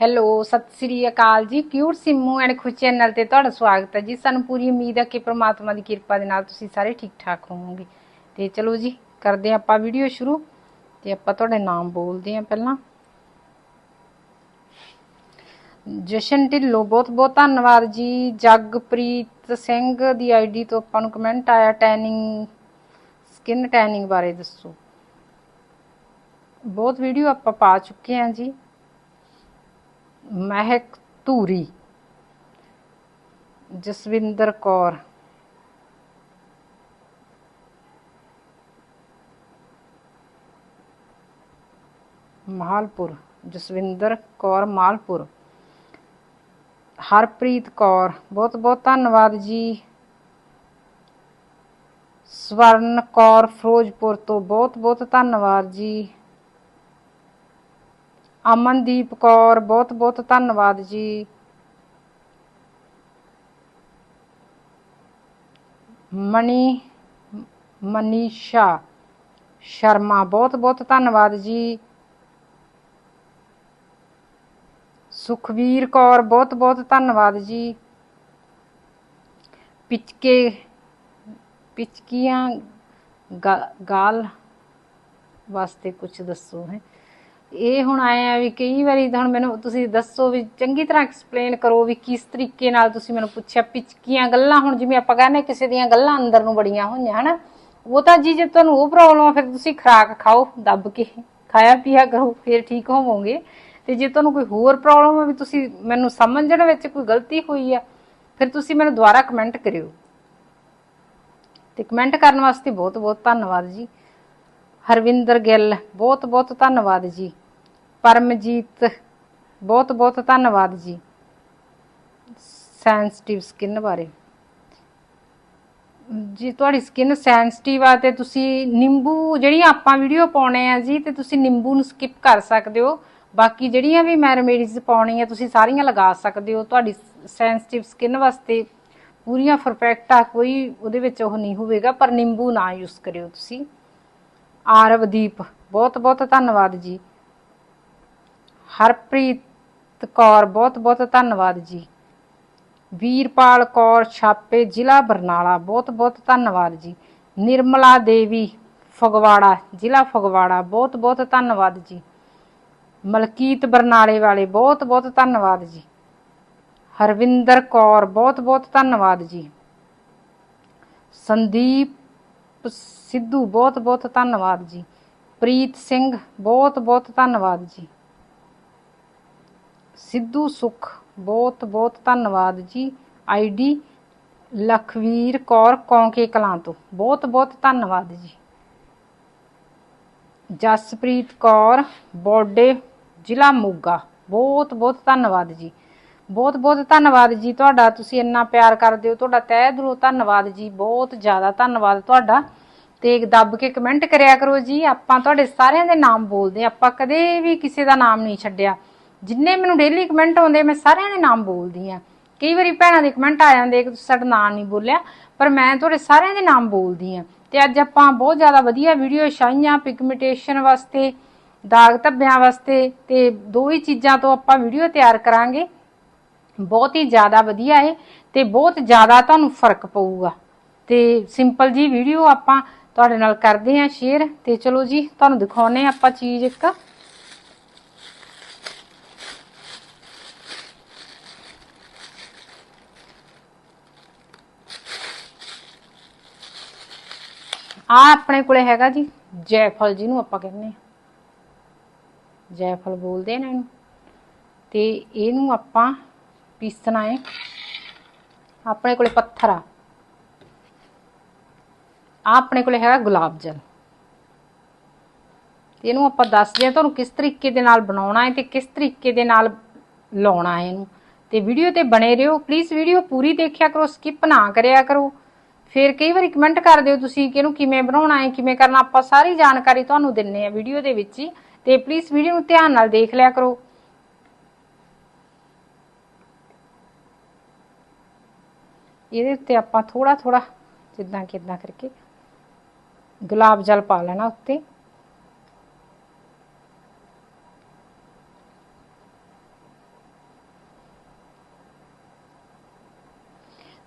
Hello, Sat Sri Akal ji. Cute Simmu and Khush channel ਤੇ ਤੁਹਾਡਾ ਸਵਾਗਤ ਹੈ ਜੀ। ਸਾਨੂੰ ਪੂਰੀ ਉਮੀਦ ਹੈ ਕਿ ਪ੍ਰਮਾਤਮਾ ਦੀ ਕਿਰਪਾ ਦੇ ਨਾਲ ਤੁਸੀਂ ਸਾਰੇ ਠੀਕ ਠਾਕ ਹੋਵੋਗੇ। ਤੇ ਚਲੋ ਜੀ, ਕਰਦੇ ਆਪਾਂ ਵੀਡੀਓ ਸ਼ੁਰੂ। ਤੇ ਆਪਾਂ ਤੁਹਾਡੇ ਨਾਮ ਬੋਲਦੇ ਹਾਂ ਪਹਿਲਾਂ। ਜਸ਼ਨ ਢਿੱਲੋਂ, ਬਹੁਤ ਬਹੁਤ ਧੰਨਵਾਦ ਜੀ। ਜਗਪ੍ਰੀਤ ਸਿੰਘ ਦੀ ਆਈਡੀ ਤੋਂ ਆਪਾਂ ਨੂੰ ਕਮੈਂਟ ਆਇਆ। ਟੈਨਿੰਗ ਸਕਿਨ ਟੈਨਿੰਗ ਬਾਰੇ ਦੱਸੋ। ਬਹੁਤ ਵੀਡੀਓ ਆਪਾਂ ਪਾ ਚੁੱਕੇ ਹਾਂ ਜੀ। ਮਹਿਕ ਧੂਰੀ, ਜਸਵਿੰਦਰ ਕੌਰ। ਮਾਲਪੁਰ, ਜਸਵਿੰਦਰ ਕੌਰ ਮਾਲਪੁਰ। ਹਰਪ੍ਰੀਤ ਕੌਰ, ਬਹੁਤ ਬਹੁਤ ਧੰਨਵਾਦ ਜੀ। ਸਵਰਨ ਕੌਰ, ਫਿਰੋਜ਼ਪੁਰ ਤੋਂ ਬਹੁਤ ਬਹੁਤ ਧੰਨਵਾਦ ਜੀ। ਅਮਨਦੀਪ ਕੌਰ, ਬਹੁਤ ਬਹੁਤ ਧੰਨਵਾਦ ਜੀ। ਮਣੀ, ਮਨੀਸ਼ਾ ਸ਼ਰਮਾ, ਬਹੁਤ ਬਹੁਤ ਧੰਨਵਾਦ ਜੀ। ਸੁਖਵੀਰ ਕੌਰ, ਬਹੁਤ ਬਹੁਤ ਧੰਨਵਾਦ ਜੀ। ਪਿਚਕੇ, ਪਿਚਕੀਆਂ ਗਾ- ਗਾਲ ਵਾਸਤੇ ਕੁਝ ਦੱਸੋ ਹੈ। ਇਹ ਹੁਣ ਆਏ ਆ ਵੀ ਕਈ ਵਾਰੀ ਹੁਣ ਮੈਨੂੰ ਤੁਸੀਂ ਦੱਸੋ ਵੀ ਚੰਗੀ ਤਰ੍ਹਾਂ ਐਕਸਪਲੇਨ ਕਰੋ ਵੀ ਕਿਸ ਤਰੀਕੇ ਨਾਲ ਤੁਸੀਂ ਮੈਨੂੰ ਪੁੱਛਿਆ, ਪਿਚਕੀਆਂ ਗੱਲਾਂ ਹੁਣ ਜਿਵੇਂ ਆਪਾਂ ਕਹਿੰਦੇ ਕਿਸੇ ਦੀਆਂ ਗੱਲਾਂ ਅੰਦਰ ਨੂੰ ਬੜੀਆਂ ਹੋਈਆਂ, ਹਨਾ? ਉਹ ਤਾਂ ਜੀ ਜੇ ਤੁਹਾਨੂੰ ਉਹ ਪ੍ਰੋਬਲਮ ਆ, ਫਿਰ ਤੁਸੀਂ ਖਰਾਕ ਖਾਓ, ਦੱਬ ਕੇ ਖਾਇਆ ਪੀਆ ਕਰੋ, ਫਿਰ ਠੀਕ ਹੋਵੋਗੇ। ਤੇ ਜੇ ਤੁਹਾਨੂੰ ਕੋਈ ਹੋਰ ਪ੍ਰੋਬਲਮ ਆ ਵੀ ਤੁਸੀਂ ਮੈਨੂੰ ਸਮਝਣ ਵਿੱਚ ਕੋਈ ਗਲਤੀ ਹੋਈ ਆ, ਫਿਰ ਤੁਸੀਂ ਮੈਨੂੰ ਦੁਬਾਰਾ ਕਮੈਂਟ ਕਰਿਓ। ਤੇ ਕਮੈਂਟ ਕਰਨ ਵਾਸਤੇ ਬਹੁਤ ਬਹੁਤ ਧੰਨਵਾਦ ਜੀ। ਹਰਵਿੰਦਰ ਗਿੱਲ, ਬਹੁਤ ਬਹੁਤ ਧੰਨਵਾਦ ਜੀ। ਪਰਮਜੀਤ, ਬਹੁਤ ਬਹੁਤ ਧੰਨਵਾਦ ਜੀ। ਸੈਂਸਿਟਿਵ ਸਕਿਨ ਬਾਰੇ। ਜੀ, ਤੁਹਾਡੀ ਸਕਿਨ ਸੈਂਸਿਟਿਵ ਆ ਤੇ ਤੁਸੀਂ ਨਿੰਬੂ ਜਿਹੜੀਆਂ ਆਪਾਂ ਵੀਡੀਓ ਪਾਉਣੇ ਆ ਜੀ, ਤੇ ਤੁਸੀਂ ਨਿੰਬੂ ਨੂੰ ਸਕਿਪ ਕਰ ਸਕਦੇ ਹੋ। ਬਾਕੀ ਜਿਹੜੀਆਂ ਵੀ ਮੈਂ ਰੈਮੇਡੀਜ਼ ਪਾਉਣੀਆਂ, ਤੁਸੀਂ ਸਾਰੀਆਂ ਲਗਾ ਸਕਦੇ ਹੋ। ਤੁਹਾਡੀ ਸੈਂਸਿਟਿਵ ਸਕਿਨ ਵਾਸਤੇ ਪੂਰੀਆਂ ਪਰਫੈਕਟ ਆ, ਕੋਈ ਉਹਦੇ ਵਿੱਚ ਉਹ ਨਹੀਂ ਹੋਵੇਗਾ, ਪਰ ਨਿੰਬੂ ਨਾ ਯੂਜ਼ ਕਰਿਓ ਤੁਸੀਂ। ਆਰਵਦੀਪ, ਬਹੁਤ ਬਹੁਤ ਧੰਨਵਾਦ ਜੀ। ਹਰਪ੍ਰੀਤ ਕੌਰ, ਬਹੁਤ ਬਹੁਤ ਧੰਨਵਾਦ ਜੀ। ਵੀਰਪਾਲ ਕੌਰ, ਛਾਪੇ ਜ਼ਿਲ੍ਹਾ ਬਰਨਾਲਾ, ਬਹੁਤ ਬਹੁਤ ਧੰਨਵਾਦ ਜੀ। ਨਿਰਮਲਾ ਦੇਵੀ, ਫਗਵਾੜਾ, ਜ਼ਿਲ੍ਹਾ ਫਗਵਾੜਾ, ਬਹੁਤ ਬਹੁਤ ਧੰਨਵਾਦ ਜੀ। ਮਲਕੀਤ ਬਰਨਾਲੇ ਵਾਲੇ, ਬਹੁਤ ਬਹੁਤ ਧੰਨਵਾਦ ਜੀ। ਹਰਵਿੰਦਰ ਕੌਰ, ਬਹੁਤ ਬਹੁਤ ਧੰਨਵਾਦ ਜੀ। ਸੰਦੀਪ ਸਿੱਧੂ, ਬਹੁਤ ਬਹੁਤ ਧੰਨਵਾਦ ਜੀ। ਪ੍ਰੀਤ ਸਿੰਘ, ਬਹੁਤ ਬਹੁਤ ਧੰਨਵਾਦ ਜੀ। ਸਿੱਧੂ ਸੁਖ, ਬਹੁਤ ਬਹੁਤ ਧੰਨਵਾਦ ਜੀ। ਆਈਡੀ ਲਖਵੀਰ ਕੌਰ ਕੌਂਕੇ ਕਲਾਂ ਤੋਂ, ਬਹੁਤ ਬਹੁਤ ਧੰਨਵਾਦ ਜੀ। ਜਸਪ੍ਰੀਤ ਕੌਰ, ਬੋਡੇ, ਜ਼ਿਲ੍ਹਾ ਮੋਗਾ, ਬਹੁਤ ਬਹੁਤ ਧੰਨਵਾਦ ਜੀ। ਬਹੁਤ ਬਹੁਤ ਧੰਨਵਾਦ ਜੀ ਤੁਹਾਡਾ, ਤੁਸੀਂ ਇੰਨਾ ਪਿਆਰ ਕਰਦੇ ਹੋ, ਤੁਹਾਡਾ ਤਹਿ ਦਿਲੋਂ ਧੰਨਵਾਦ ਜੀ, ਬਹੁਤ ਜ਼ਿਆਦਾ ਧੰਨਵਾਦ ਤੁਹਾਡਾ। ਤੇ ਦੱਬ ਕੇ ਕਮੈਂਟ ਕਰਿਆ ਕਰੋ ਜੀ। ਆਪਾਂ ਤੁਹਾਡੇ ਸਾਰਿਆਂ ਦੇ ਨਾਮ ਬੋਲਦੇ ਆਪਾਂ ਕਦੇ ਵੀ ਕਿਸੇ ਦਾ ਨਾਮ ਨਹੀਂ ਛੱਡਿਆ। ਜਿੰਨੇ ਮੈਨੂੰ ਡੇਲੀ ਕਮੈਂਟ ਆਉਂਦੇ, ਮੈਂ ਸਾਰਿਆਂ ਦੇ ਨਾਮ ਬੋਲਦੀ ਆ ਕਈ ਵਾਰੀ ਭੈਣਾਂ ਦੇ ਕਮੈਂਟ ਆ ਜਾਂਦੇ ਕਿ ਤੁਸੀਂ ਸਾਡਾ ਨਾਮ ਨਹੀਂ ਬੋਲਿਆ, ਪਰ ਮੈਂ ਤੁਹਾਡੇ ਸਾਰਿਆਂ ਦੇ ਨਾਮ ਬੋਲਦੀ ਆ ਤੇ ਅੱਜ ਆਪਾਂ ਬਹੁਤ ਜ਼ਿਆਦਾ ਵਧੀਆ ਵੀਡੀਓ ਛਾਈਆਂ ਪਿਗਮੈਂਟੇਸ਼ਨ ਵਾਸਤੇ, ਦਾਗ ਧੱਬਿਆਂ ਵਾਸਤੇ ਤੇ ਦੋ ਹੀ ਚੀਜ਼ਾਂ ਤੋਂ ਆਪਾਂ ਵੀਡੀਓ ਤਿਆਰ ਕਰਾਂਗੇ। ਬਹੁਤ ਹੀ ਜ਼ਿਆਦਾ ਵਧੀਆ ਹੈ ਤੇ ਬਹੁਤ ਜ਼ਿਆਦਾ ਤੁਹਾਨੂੰ ਫ਼ਰਕ ਪਊਗਾ। ਤੇ ਸਿੰਪਲ ਜੀ ਵੀਡੀਓ ਆਪਾਂ ਤੁਹਾਡੇ ਨਾਲ ਕਰਦੇ ਹਾਂ ਸ਼ੇਅਰ ਤੇ ਚਲੋ ਜੀ, ਤੁਹਾਨੂੰ ਦਿਖਾਉਨੇ ਹਾਂ ਆਪਾਂ ਚੀਜ਼ ਇੱਕ। ਆ ਆਪਣੇ ਕੋਲੇ ਹੈਗਾ ਜੀ, ਜੈਫਲ ਜਿਹਨੂੰ ਆਪਾਂ ਕਹਿੰਦੇ ਆ ਜੈਫਲ ਬੋਲਦੇ ਨੇ ਇਹਨੂੰ। ਤੇ ਇਹਨੂੰ ਆਪਾਂ ਪੀਸਣਾ ਹੈ। ਆਪਣੇ ਕੋਲੇ ਪੱਥਰ ਆ। ਆਹ ਆਪਣੇ ਕੋਲੇ ਹੈਗਾ ਗੁਲਾਬ ਜਲ। ਇਹਨੂੰ ਆਪਾਂ ਦੱਸਦੇ ਆ ਤੁਹਾਨੂੰ ਕਿਸ ਤਰੀਕੇ ਦੇ ਨਾਲ ਬਣਾਉਣਾ ਹੈ ਤੇ ਕਿਸ ਤਰੀਕੇ ਦੇ ਨਾਲ ਲਾਉਣਾ ਹੈ ਇਹਨੂੰ। ਤੇ ਵੀਡੀਓ ਤੇ ਬਣੇ ਰਹੋ। ਪਲੀਜ਼ ਵੀਡੀਓ ਪੂਰੀ ਦੇਖਿਆ ਕਰੋ ਸਕਿਪ ਨਾ ਕਰਿਆ ਕਰੋ। ਫਿਰ ਕਈ ਵਾਰੀ ਕਮੈਂਟ ਕਰਦੇ ਹੋ ਤੁਸੀਂ ਕਿ ਇਹਨੂੰ ਕਿਵੇਂ ਬਣਾਉਣਾ ਹੈ, ਕਿਵੇਂ ਕਰਨਾ। ਆਪਾਂ ਸਾਰੀ ਜਾਣਕਾਰੀ ਤੁਹਾਨੂੰ ਦਿੰਨੇ ਆ ਵੀਡੀਓ ਦੇ ਵਿੱਚ ਹੀ। ਤੇ ਪਲੀਜ਼ ਵੀਡੀਓ ਨੂੰ ਧਿਆਨ ਨਾਲ ਦੇਖ ਲਿਆ ਕਰੋ। ਇਹਦੇ ਉੱਤੇ ਆਪਾਂ ਥੋੜਾ ਥੋੜਾ ਜਿੱਦਾਂ ਕਿਦਾਂ ਕਰਕੇ ਗੁਲਾਬ ਜਲ ਪਾ ਲੈਣਾ ਉੱਤੇ।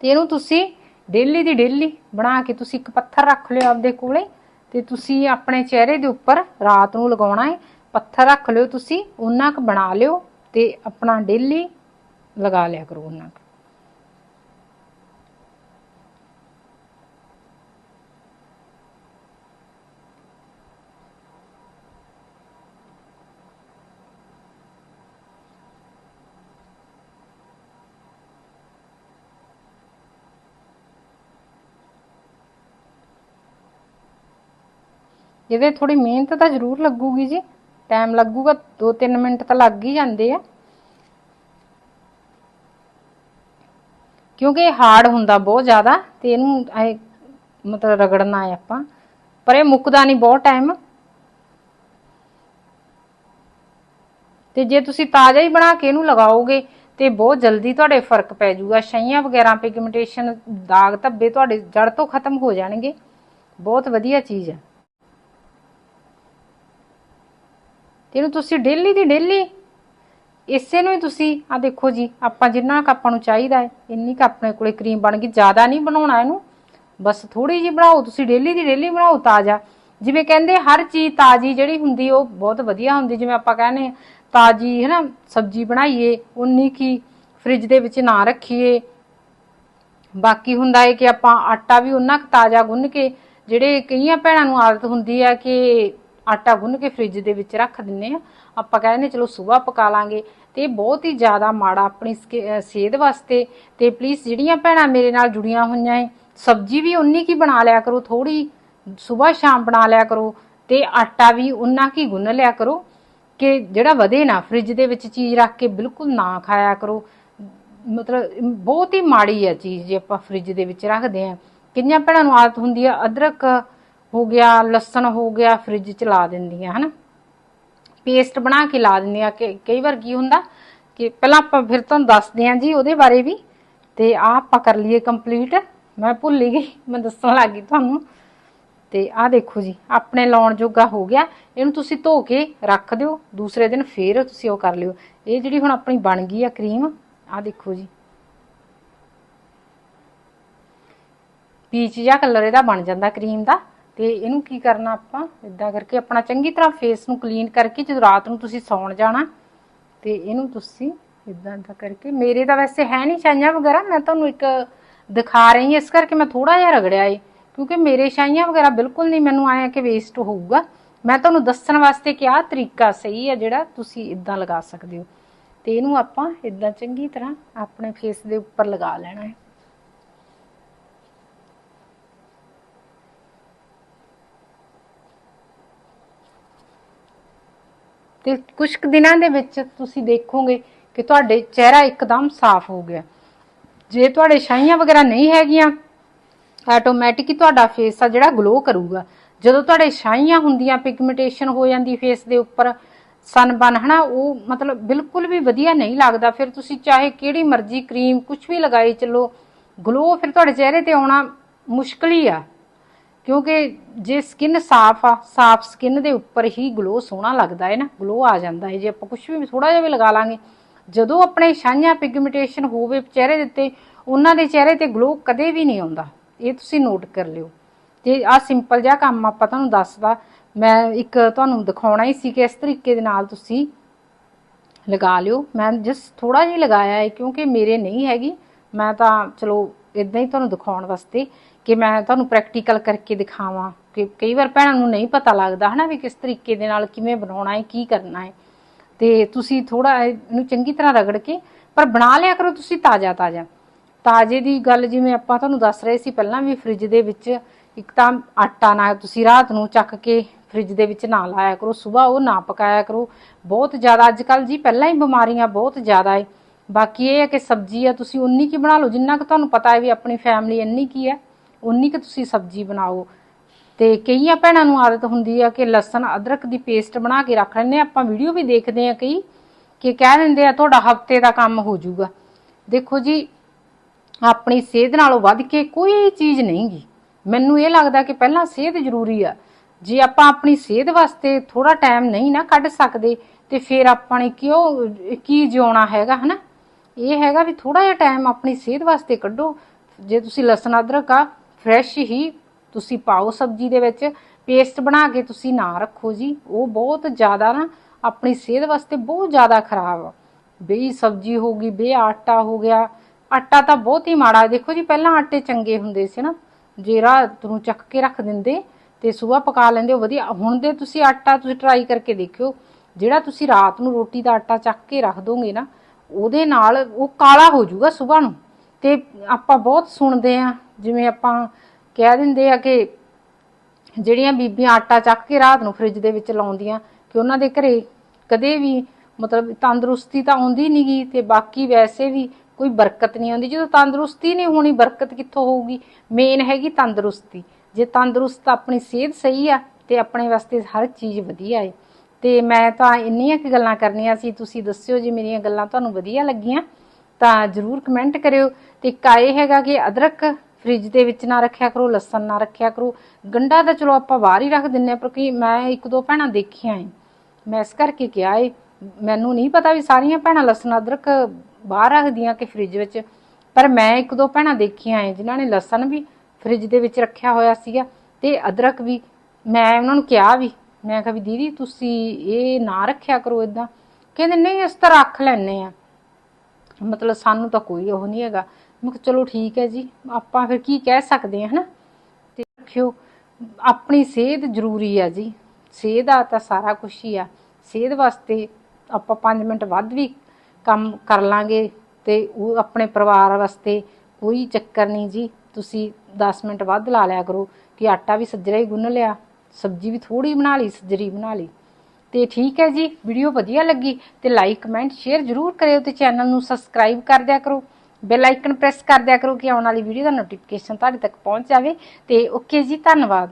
ਤੇ ਇਹਨੂੰ ਤੁਸੀਂ ਡੇਲੀ ਦੀ ਡੇਲੀ ਬਣਾ ਕੇ ਤੁਸੀਂ ਇੱਕ ਪੱਥਰ ਰੱਖ ਲਿਓ ਆਪਦੇ ਕੋਲੇ ਤੇ ਤੁਸੀਂ ਆਪਣੇ ਚਿਹਰੇ ਦੇ ਉੱਪਰ ਰਾਤ ਨੂੰ ਲਗਾਉਣਾ ਹੈ। ਪੱਥਰ ਰੱਖ ਲਿਓ ਤੁਸੀਂ ਉਹਨਾਂ ਕ ਬਣਾ ਲਿਓ ਤੇ ਆਪਣਾ ਡੇਲੀ ਲਗਾ ਲਿਆ ਕਰੋ ਉਹਨਾਂ ਕ। ਇਹਦੇ ਥੋੜੀ ਮਿਹਨਤ ਤਾਂ ਜ਼ਰੂਰ ਲੱਗੂਗੀ ਜੀ। ਟਾਈਮ ਲੱਗੂਗਾ 2-3 ਮਿੰਟ ਤਾਂ ਲੱਗ ਹੀ ਜਾਂਦੇ ਆ। ਕਿਉਂਕਿ ਇਹ ਹਾਰਡ ਹੁੰਦਾ ਬਹੁਤ ਜ਼ਿਆਦਾ ਤੇ ਇਹਨੂੰ ਐ ਮਤਲਬ ਰਗੜਨਾ ਹੈ ਆਪਾਂ। ਪਰ ਇਹ ਮੁੱਕਦਾ ਨਹੀਂ ਬਹੁਤ ਟਾਈਮ ਤੇ ਜੇ ਤੁਸੀਂ ਤਾਜ਼ਾ ਹੀ ਬਣਾ ਕੇ ਇਹਨੂੰ ਲਗਾਓਗੇ ਤੇ ਬਹੁਤ ਜਲਦੀ ਤੁਹਾਡੇ ਫ਼ਰਕ ਪੈ ਜਾਊਗਾ। ਛਈਆਂ ਵਗੈਰਾ ਪਿਗਮੈਂਟੇਸ਼ਨ ਦਾਗ ਧੱਬੇ ਤੁਹਾਡੇ ਜੜ ਤੋਂ ਖਤਮ ਹੋ ਜਾਣਗੇ। ਬਹੁਤ ਵਧੀਆ ਚੀਜ਼ ਹੈ। ਤੇ ਇਹਨੂੰ ਤੁਸੀਂ ਡੇਲੀ ਦੀ ਡੇਲੀ ਇਸੇ ਨੂੰ ਹੀ ਤੁਸੀਂ ਆ ਦੇਖੋ ਜੀ ਆਪਾਂ ਜਿੰਨਾ ਕੁ ਆਪਾਂ ਨੂੰ ਚਾਹੀਦਾ ਹੈ ਇੰਨੀ ਕੁ ਆਪਣੇ ਕੋਲੇ ਕਰੀਮ ਬਣ ਗਈ ਜ਼ਿਆਦਾ ਨਹੀਂ ਬਣਾਉਣਾ ਇਹਨੂੰ ਬਸ ਥੋੜੀ ਜਿਹੀ ਬਣਾਓ ਤੁਸੀਂ ਡੇਲੀ ਦੀ ਡੇਲੀ ਬਣਾਓ ਤਾਜ਼ਾ। ਜਿਵੇਂ ਕਹਿੰਦੇ ਹਰ ਚੀਜ਼ ਤਾਜ਼ੀ ਜਿਹੜੀ ਹੁੰਦੀ ਉਹ ਬਹੁਤ ਵਧੀਆ ਹੁੰਦੀ ਜਿਵੇਂ ਆਪਾਂ ਕਹਿੰਦੇ ਹਾਂ, ਤਾਜ਼ੀ ਹੈ ਨਾ ਸਬਜ਼ੀ ਬਣਾਈਏ ਉਨੀ ਕੀ ਫ੍ਰਿਜ ਦੇ ਵਿੱਚ ਨਾ ਰੱਖੀਏ। ਬਾਕੀ ਹੁੰਦਾ ਹੈ ਕਿ ਆਪਾਂ ਆਟਾ ਵੀ ਉਹਨਾਂ ਕੁ ਤਾਜ਼ਾ ਗੁੰਨ ਕੇ ਜਿਹੜੇ ਕਈਆਂ ਭੈਣਾਂ ਨੂੰ ਆਦਤ ਹੁੰਦੀ ਹੈ ਕਿ ਆਟਾ ਗੁੰਨ ਕੇ ਫ੍ਰਿਜ ਦੇ ਵਿੱਚ ਰੱਖ ਦਿੰਨੇ ਆ। ਆਪਾਂ ਕਹਿੰਦੇ ਚਲੋ ਸਵੇਰ ਪਕਾ ਲਾਂਗੇ। ਤੇ ਬਹੁਤ ਹੀ ਜ਼ਿਆਦਾ ਮਾੜਾ ਆਪਣੀ ਸਕਿ- ਸਿਹਤ ਵਾਸਤੇ। ਤੇ ਪਲੀਜ਼ ਜਿਹੜੀਆਂ ਭੈਣਾਂ ਮੇਰੇ ਨਾਲ ਜੁੜੀਆਂ ਹੋਈਆਂ ਏ, ਸਬਜ਼ੀ ਵੀ ਉਨੀ ਕੀ ਬਣਾ ਲਿਆ ਕਰੋ ਥੋੜੀ ਸਵੇਰ ਸ਼ਾਮ ਬਣਾ ਲਿਆ ਕਰੋ ਤੇ ਆਟਾ ਵੀ ਉਨਾ ਕੀ ਗੁੰਨ ਲਿਆ ਕਰੋ ਕਿ ਜਿਹੜਾ ਵਧੇ ਨਾ, ਫ੍ਰਿਜ ਦੇ ਵਿੱਚ ਚੀਜ਼ ਰੱਖ ਕੇ ਬਿਲਕੁਲ ਨਾ ਖਾਇਆ ਕਰੋ। ਮਤਲਬ ਬਹੁਤ ਹੀ ਮਾੜੀ ਹੈ ਚੀਜ਼ ਜੇ ਆਪਾਂ ਫ੍ਰਿਜ ਦੇ ਵਿੱਚ ਰੱਖਦੇ ਆ। ਕਿੰਨੀਆਂ ਭੈਣਾਂ ਨੂੰ ਆਦਤ ਹੁੰਦੀ ਆ ਅਦਰਕ ਹੋ ਗਿਆ, ਲਸਣ ਹੋ ਗਿਆ ਫ੍ਰਿਜ 'ਚ ਲਾ ਦਿੰਦੀਆਂ ਹਨਾ? ਪੇਸਟ ਬਣਾ ਕੇ ਲਾ ਦਿੰਦੀਆਂ ਕਿ ਕਈ ਵਾਰ ਕੀ ਹੁੰਦਾ ਕਿ ਪਹਿਲਾਂ ਆਪਾਂ ਫਿਰ ਤੁਹਾਨੂੰ ਦੱਸਦੇ ਹਾਂ ਜੀ ਉਹਦੇ ਬਾਰੇ ਵੀ, ਤੇ ਆ ਆਪਾਂ ਕਰ ਲਈਏ ਕੰਪਲੀਟ ਮੈਂ ਭੁੱਲ ਗਈ, ਮੈਂ ਦੱਸਣ ਲੱਗੀ ਤੁਹਾਨੂੰ। ਤੇ ਆਹ ਦੇਖੋ ਜੀ, ਆਪਣੇ ਲਾਉਣ ਜੋਗਾ ਹੋ ਗਿਆ। ਇਹਨੂੰ ਤੁਸੀਂ ਧੋ ਕੇ ਰੱਖ ਦਿਓ, ਦੂਸਰੇ ਦਿਨ ਫੇਰ ਤੁਸੀਂ ਉਹ ਕਰ ਲਿਓ। ਇਹ ਜਿਹੜੀ ਹੁਣ ਆਪਣੀ ਬਣ ਗਈ ਆ ਕਰੀਮ ਆਹ ਦੇਖੋ ਜੀ। ਪੀਚ ਜਿਹਾ ਕਲਰ ਇਹਦਾ ਬਣ ਜਾਂਦਾ ਕਰੀਮ ਦਾ। ਤੇ ਇਹਨੂੰ ਕੀ ਕਰਨਾ ਆਪਾਂ? ਇਦਾਂ ਕਰਕੇ ਆਪਣਾ ਚੰਗੀ ਤਰ੍ਹਾਂ ਫੇਸ ਨੂੰ ਕਲੀਨ ਕਰਕੇ ਜਦੋਂ ਰਾਤ ਨੂੰ ਤੁਸੀਂ ਸੌਣ ਜਾਣਾ, ਤੇ ਇਹਨੂੰ ਤੁਸੀਂ ਇਦਾਂ ਇਦਾਂ ਕਰਕੇ, ਮੇਰੇ ਤਾਂ ਵੈਸੇ ਹੈ ਨਹੀਂ ਛਾਈਆਂ ਵਗੈਰਾ, ਮੈਂ ਤੁਹਾਨੂੰ ਇੱਕ ਦਿਖਾ ਰਹੀ ਹਾਂ, ਇਸ ਕਰਕੇ ਮੈਂ ਥੋੜਾ ਜਿਹਾ ਰਗੜਿਆ ਏ, ਕਿਉਂਕਿ ਮੇਰੇ ਛਾਈਆਂ ਵਗੈਰਾ ਬਿਲਕੁਲ ਨਹੀਂ, ਮੈਨੂੰ ਆਇਆ ਕਿ ਵੇਸਟ ਹੋਊਗਾ। ਮੈਂ ਤੁਹਾਨੂੰ ਦੱਸਣ ਵਾਸਤੇ ਕਿ ਆਹ ਤਰੀਕਾ ਸਹੀ ਹੈ ਜਿਹੜਾ ਤੁਸੀਂ ਇਦਾਂ ਲਗਾ ਸਕਦੇ ਹੋ। ਤੇ ਇਹਨੂੰ ਆਪਾਂ ਇਦਾਂ ਚੰਗੀ ਤਰ੍ਹਾਂ ਆਪਣੇ ਫੇਸ ਦੇ ਉੱਪਰ ਲਗਾ ਲੈਣਾ ਹੈ। ਤੇ ਕੁਝ ਕੁ ਦਿਨਾਂ ਦੇ ਵਿੱਚ ਤੁਸੀਂ ਦੇਖੋਗੇ ਕਿ ਤੁਹਾਡੇ ਚਿਹਰਾ ਇੱਕਦਮ ਸਾਫ਼ ਹੋ ਗਿਆ। ਜੇ ਤੁਹਾਡੇ ਛਾਈਆਂ ਵਗੈਰਾ ਨਹੀਂ ਹੈਗੀਆਂ ਆਟੋਮੈਟਿਕ ਹੀ ਤੁਹਾਡਾ ਫੇਸ ਆ ਜਿਹੜਾ ਗਲੋ ਕਰੂਗਾ। ਜਦੋਂ ਤੁਹਾਡੇ ਛਾਈਆਂ ਹੁੰਦੀਆਂ ਪਿਗਮੈਂਟੇਸ਼ਨ ਹੋ ਜਾਂਦੀ ਫੇਸ ਦੇ ਉੱਪਰ ਸਨਬਨ ਹਨਾ, ਉਹ ਮਤਲਬ ਬਿਲਕੁਲ ਵੀ ਵਧੀਆ ਨਹੀਂ ਲੱਗਦਾ। ਫਿਰ ਤੁਸੀਂ ਚਾਹੇ ਕਿਹੜੀ ਮਰਜ਼ੀ ਕਰੀਮ ਕੁਝ ਵੀ ਲਗਾਈ ਚੱਲੋ ਗਲੋ ਫਿਰ ਤੁਹਾਡੇ ਚਿਹਰੇ ਤੇ ਆਉਣਾ ਮੁਸ਼ਕਲ ਹੀ ਆ। ਕਿਉਂਕਿ ਜੇ ਸਕਿਨ ਸਾਫ਼ ਆ, ਸਾਫ਼ ਸਕਿਨ ਦੇ ਉੱਪਰ ਹੀ ਗਲੋ ਸੋਹਣਾ ਲੱਗਦਾ ਹੈ ਨਾ ਗਲੋ ਆ ਜਾਂਦਾ ਹੈ। ਜੇ ਆਪਾਂ ਕੁਝ ਵੀ ਥੋੜਾ ਜਿਹਾ ਵੀ ਲਗਾ ਲਾਂਗੇ, ਜਦੋਂ ਆਪਣੇ ਛਾਈਆਂ ਪਿਗਮੈਂਟੇਸ਼ਨ ਹੋਵੇ ਚਿਹਰੇ ਦੇ ਉੱਤੇ, ਉਹਨਾਂ ਦੇ ਚਿਹਰੇ ਤੇ ਗਲੋ ਕਦੇ ਵੀ ਨਹੀਂ ਆਉਂਦਾ। ਇਹ ਤੁਸੀਂ ਨੋਟ ਕਰ ਲਿਓ। ਤੇ ਆ ਸਿੰਪਲ ਜਿਹਾ ਕੰਮ ਆਪਾਂ ਤੁਹਾਨੂੰ ਦੱਸਦਾ, ਮੈਂ ਇੱਕ ਤੁਹਾਨੂੰ ਦਿਖਾਉਣਾ ਹੀ ਸੀ ਕਿ ਇਸ ਤਰੀਕੇ ਦੇ ਨਾਲ ਤੁਸੀਂ ਲਗਾ ਲਿਓ। ਮੈਂ ਜਸ ਥੋੜਾ ਜਿਹਾ ਲਗਾਇਆ ਹੈ, ਕਿਉਂਕਿ ਮੇਰੇ ਨਹੀਂ ਹੈਗੀ। ਮੈਂ ਤਾਂ ਚਲੋ ਇਦਾਂ ਹੀ ਤੁਹਾਨੂੰ ਦਿਖਾਉਣ ਵਾਸਤੇ ਕਿ ਮੈਂ ਤੁਹਾਨੂੰ ਪ੍ਰੈਕਟੀਕਲ ਕਰਕੇ ਦਿਖਾਵਾਂ ਕਿ ਕਈ ਵਾਰ ਭੈਣਾਂ ਨੂੰ ਨਹੀਂ ਪਤਾ ਲੱਗਦਾ ਹਨਾ ਵੀ ਕਿਸ ਤਰੀਕੇ ਦੇ ਨਾਲ ਕਿਵੇਂ ਬਣਾਉਣਾ ਹੈ, ਕੀ ਕਰਨਾ ਹੈ। ਤੇ ਤੁਸੀਂ ਥੋੜਾ ਇਹਨੂੰ ਚੰਗੀ ਤਰ੍ਹਾਂ ਰਗੜ ਕੇ ਪਰ ਬਣਾ ਲਿਆ ਕਰੋ ਤੁਸੀਂ ਤਾਜ਼ਾ ਤਾਜ਼ਾ। ਤਾਜ਼ੇ ਦੀ ਗੱਲ ਜਿਵੇਂ ਆਪਾਂ ਤੁਹਾਨੂੰ ਦੱਸ ਰਹੇ ਸੀ ਪਹਿਲਾਂ ਵੀ ਫ੍ਰਿਜ ਦੇ ਵਿੱਚ ਇੱਕ ਤਾਂ ਆਟਾ ਨਾ ਤੁਸੀਂ ਰਾਤ ਨੂੰ ਚੱਕ ਕੇ ਫ੍ਰਿਜ ਦੇ ਵਿੱਚ ਨਾ ਲਾਇਆ ਕਰੋ, ਸਵੇਰ ਉਹ ਨਾ ਪਕਾਇਆ ਕਰੋ। ਬਹੁਤ ਜ਼ਿਆਦਾ ਅੱਜ ਕੱਲ ਜੀ ਪਹਿਲਾਂ ਹੀ ਬਿਮਾਰੀਆਂ ਬਹੁਤ ਜ਼ਿਆਦਾ ਹੈ। ਬਾਕੀ ਇਹ ਹੈ ਕਿ ਸਬਜ਼ੀ ਆ ਤੁਸੀਂ ਉਨੀ ਕੀ ਬਣਾ ਲਓ, ਜਿੰਨਾ ਕੁ ਤੁਹਾਨੂੰ ਪਤਾ ਹੈ ਵੀ ਆਪਣੀ ਫੈਮਿਲੀ ਇੰਨੀ ਕੀ ਹੈ। ਉਨੀ ਕੁ ਤੁਸੀਂ ਸਬਜ਼ੀ ਬਣਾਓ। ਤੇ ਕਈਆਂ ਭੈਣਾਂ ਨੂੰ ਆਦਤ ਹੁੰਦੀ ਆ ਕਿ ਲਸਣ, ਅਦਰਕ ਦੀ ਪੇਸਟ ਬਣਾ ਕੇ ਰੱਖ ਲੈਂਦੇ ਆ। ਆਪਾਂ ਵੀਡੀਓ ਵੀ ਦੇਖਦੇ ਆ ਕਈ ਕਿ ਕਹਿ ਦਿੰਦੇ ਆ, ਤੁਹਾਡਾ ਹਫ਼ਤੇ ਦਾ ਕੰਮ ਹੋ ਜਾਊਗਾ। ਦੇਖੋ ਜੀ, ਆਪਣੀ ਸਿਹਤ ਨਾਲੋਂ ਵੱਧ ਕੇ ਕੋਈ ਚੀਜ਼ ਨਹੀਂਗੀ ਮੈਨੂੰ ਇਹ ਲੱਗਦਾ ਕਿ ਪਹਿਲਾਂ ਸਿਹਤ ਜ਼ਰੂਰੀ ਆ। ਜੇ ਆਪਾਂ ਆਪਣੀ ਸਿਹਤ ਵਾਸਤੇ ਥੋੜਾ ਟਾਈਮ ਨਹੀਂ ਨਾ ਕੱਢ ਸਕਦੇ, ਤੇ ਫਿਰ ਆਪਾਂ ਨੇ ਕਿਉਂ, ਕੀ ਜਿਉਣਾ ਹੈਗਾ, ਹਨਾ? ਇਹ ਹੈਗਾ ਵੀ ਥੋੜਾ ਜਿਹਾ ਟਾਈਮ ਆਪਣੀ ਸਿਹਤ ਵਾਸਤੇ ਕੱਢੋ। ਜੇ ਤੁਸੀਂ ਲਸਣ, ਅਦਰਕ ਆ ਫਰੈਸ਼ ਹੀ ਤੁਸੀਂ ਪਾਓ ਸਬਜ਼ੀ ਦੇ ਵਿੱਚ। ਪੇਸਟ ਬਣਾ ਕੇ ਤੁਸੀਂ ਨਾ ਰੱਖੋ ਜੀ। ਉਹ ਬਹੁਤ ਜ਼ਿਆਦਾ ਨਾ ਆਪਣੀ ਸਿਹਤ ਵਾਸਤੇ ਬਹੁਤ ਜ਼ਿਆਦਾ ਖਰਾਬ ਆ। ਬਈ ਸਬਜ਼ੀ ਹੋ ਗਈ, ਬੇ ਆਟਾ ਹੋ ਗਿਆ। ਆਟਾ ਤਾਂ ਬਹੁਤ ਹੀ ਮਾੜਾ। ਦੇਖੋ ਜੀ, ਪਹਿਲਾਂ ਆਟੇ ਚੰਗੇ ਹੁੰਦੇ ਸੀ ਨਾ। ਜੇ ਰਾਤ ਨੂੰ ਚੱਕ ਕੇ ਰੱਖ ਦਿੰਦੇ ਤੇ ਸਵੇਰ ਪਕਾ ਲੈਂਦੇ, ਉਹ ਵਧੀਆ। ਹੁਣ ਦੇ ਤੁਸੀਂ ਆਟਾ ਤੁਸੀਂ ਟਰਾਈ ਕਰਕੇ ਦੇਖਿਓ। ਜਿਹੜਾ ਤੁਸੀਂ ਰਾਤ ਨੂੰ ਰੋਟੀ ਦਾ ਆਟਾ ਚੱਕ ਕੇ ਰੱਖ ਦੋਗੇ ਨਾ, ਉਹਦੇ ਨਾਲ ਉਹ ਕਾਲਾ ਹੋ ਜਾਊਗਾ ਸਵੇਰ ਨੂੰ। ਤੇ ਆਪਾਂ ਬਹੁਤ ਸੁਣਦੇ ਆ, ਜਿਵੇਂ ਆਪਾਂ ਕਹਿ ਦਿੰਦੇ ਆ ਕਿ ਜਿਹੜੀਆਂ ਬੀਬੀਆਂ ਆਟਾ ਚੱਕ ਕੇ ਰਾਤ ਨੂੰ ਫ੍ਰਿਜ ਦੇ ਵਿੱਚ ਲਾਉਂਦੀਆਂ, ਕਿ ਉਹਨਾਂ ਦੇ ਘਰੇ ਕਦੇ ਵੀ ਮਤਲਬ ਤੰਦਰੁਸਤੀ ਤਾਂ ਆਉਂਦੀ ਨਹੀਂਗੀ ਤੇ ਬਾਕੀ ਵੈਸੇ ਵੀ ਕੋਈ ਬਰਕਤ ਨਹੀਂ ਆਉਂਦੀ। ਜਦੋਂ ਤੰਦਰੁਸਤੀ ਨਹੀਂ ਹੋਣੀ, ਬਰਕਤ ਕਿੱਥੋਂ ਹੋਊਗੀ? ਮੇਨ ਹੈਗੀ ਤੰਦਰੁਸਤੀ। ਜੇ ਤੰਦਰੁਸਤ ਆਪਣੀ ਸਿਹਤ ਸਹੀ ਆ ਤੇ ਆਪਣੇ ਵਾਸਤੇ ਹਰ ਚੀਜ਼ ਵਧੀਆ ਏ। ਤੇ ਮੈਂ ਤਾਂ ਇੰਨੀਆਂ ਕੁ ਗੱਲਾਂ ਕਰਨੀਆਂ ਸੀ, ਤੁਸੀਂ ਦੱਸਿਓ ਜੇ ਮੇਰੀਆਂ ਗੱਲਾਂ ਤੁਹਾਨੂੰ ਵਧੀਆ ਲੱਗੀਆਂ। ਤਾਂ ਜਰੂਰ ਕਮੈਂਟ ਕਰਿਓ। ਤੇ ਇੱਕ ਇਹ ਹੈਗਾ ਕਿ ਅਦਰਕ ਫ੍ਰਿਜ ਦੇ ਵਿੱਚ ਨਾ ਰੱਖਿਆ ਕਰੋ, ਲਸਣ ਨਾ ਰੱਖਿਆ ਕਰੋ। ਗੰਡਾ ਤਾਂ ਚਲੋ ਆਪਾਂ ਬਾਹਰ ਹੀ ਰੱਖ ਦਿੰਨੇ ਆ ਪਰ ਕਿ ਮੈਂ ਇੱਕ ਦੋ ਭੈਣਾਂ ਦੇਖੀਆਂ ਏ। ਮੈਂ ਇਸ ਕਰਕੇ ਕਿਹਾ ਏ, ਮੈਨੂੰ ਨਹੀਂ ਪਤਾ ਵੀ ਸਾਰੀਆਂ ਭੈਣਾਂ ਲਸਣ, ਅਦਰਕ ਬਾਹਰ ਰੱਖਦੀਆਂ ਕਿ ਫ੍ਰਿਜ ਵਿੱਚ। ਪਰ ਮੈਂ ਇੱਕ ਦੋ ਭੈਣਾਂ ਦੇਖੀਆਂ ਏ, ਜਿਨ੍ਹਾਂ ਨੇ ਲਸਣ ਵੀ ਫ੍ਰਿਜ ਦੇ ਵਿੱਚ ਰੱਖਿਆ ਹੋਇਆ ਸੀਗਾ ਤੇ ਅਦਰਕ ਵੀ। ਮੈਂ ਉਹਨਾਂ ਨੂੰ ਕਿਹਾ ਵੀ, ਮੈਂ ਕਿਹਾ ਵੀ ਦੀਦੀ ਤੁਸੀਂ ਇਹ ਨਾ ਰੱਖਿਆ ਕਰੋ ਇਦਾਂ ਕਹਿੰਦੇ, ਨਹੀਂ, ਇਸ ਤਰ੍ਹਾਂ ਰੱਖ ਲੈਣੇ ਆ ਮਤਲਬ ਸਾਨੂੰ ਤਾਂ ਕੋਈ ਉਹ ਨਹੀਂ ਹੈਗਾ। ਮੈਂ ਕਿਹਾ ਚਲੋ ਠੀਕ ਹੈ ਜੀ, ਆਪਾਂ ਫਿਰ ਕੀ ਕਹਿ ਸਕਦੇ ਹਾਂ, ਹਨਾ? ਤੇ ਰੱਖਿਓ, ਆਪਣੀ ਸਿਹਤ ਜ਼ਰੂਰੀ ਆ ਜੀ। ਸਿਹਤ ਆ ਤਾਂ ਸਾਰਾ ਕੁਝ ਹੀ ਆ। ਸਿਹਤ ਵਾਸਤੇ ਆਪਾਂ 5 ਮਿੰਟ ਵੱਧ ਵੀ ਕੰਮ ਕਰ ਲਾਂਗੇ ਤੇ ਉਹ ਆਪਣੇ ਪਰਿਵਾਰ ਵਾਸਤੇ ਕੋਈ ਚੱਕਰ ਨਹੀਂ ਜੀ। ਤੁਸੀਂ 10 ਮਿੰਟ ਵੱਧ ਲਾ ਲਿਆ ਕਰੋ ਕਿ ਆਟਾ ਵੀ ਸੱਜਰਾ ਹੀ ਗੁੰਨ ਲਿਆ, ਸਬਜ਼ੀ ਵੀ ਥੋੜੀ ਬਣਾ ਲਈ, ਸੱਜਰੀ ਬਣਾ ਲਈ। ਤੇ ਠੀਕ ਹੈ ਜੀ, ਵੀਡੀਓ ਵਧੀਆ ਲੱਗੀ ਤੇ ਲਾਈਕ ਕਮੈਂਟ ਸ਼ੇਅਰ ਜਰੂਰ ਕਰਿਓ ਤੇ ਚੈਨਲ ਨੂੰ ਸਬਸਕ੍ਰਾਈਬ ਕਰ ਦਿਆ ਕਰੋ। ਬੈਲ ਆਈਕਨ ਪ੍ਰੈਸ ਕਰ ਦਿਆ ਕਰੋ ਕਿ ਆਉਣ ਵਾਲੀ ਵੀਡੀਓ ਦਾ ਨੋਟੀਫਿਕੇਸ਼ਨ ਤੁਹਾਡੇ ਤੱਕ ਪਹੁੰਚ ਜਾਵੇ ਤੇ ਓਕੇ ਜੀ, ਧੰਨਵਾਦ।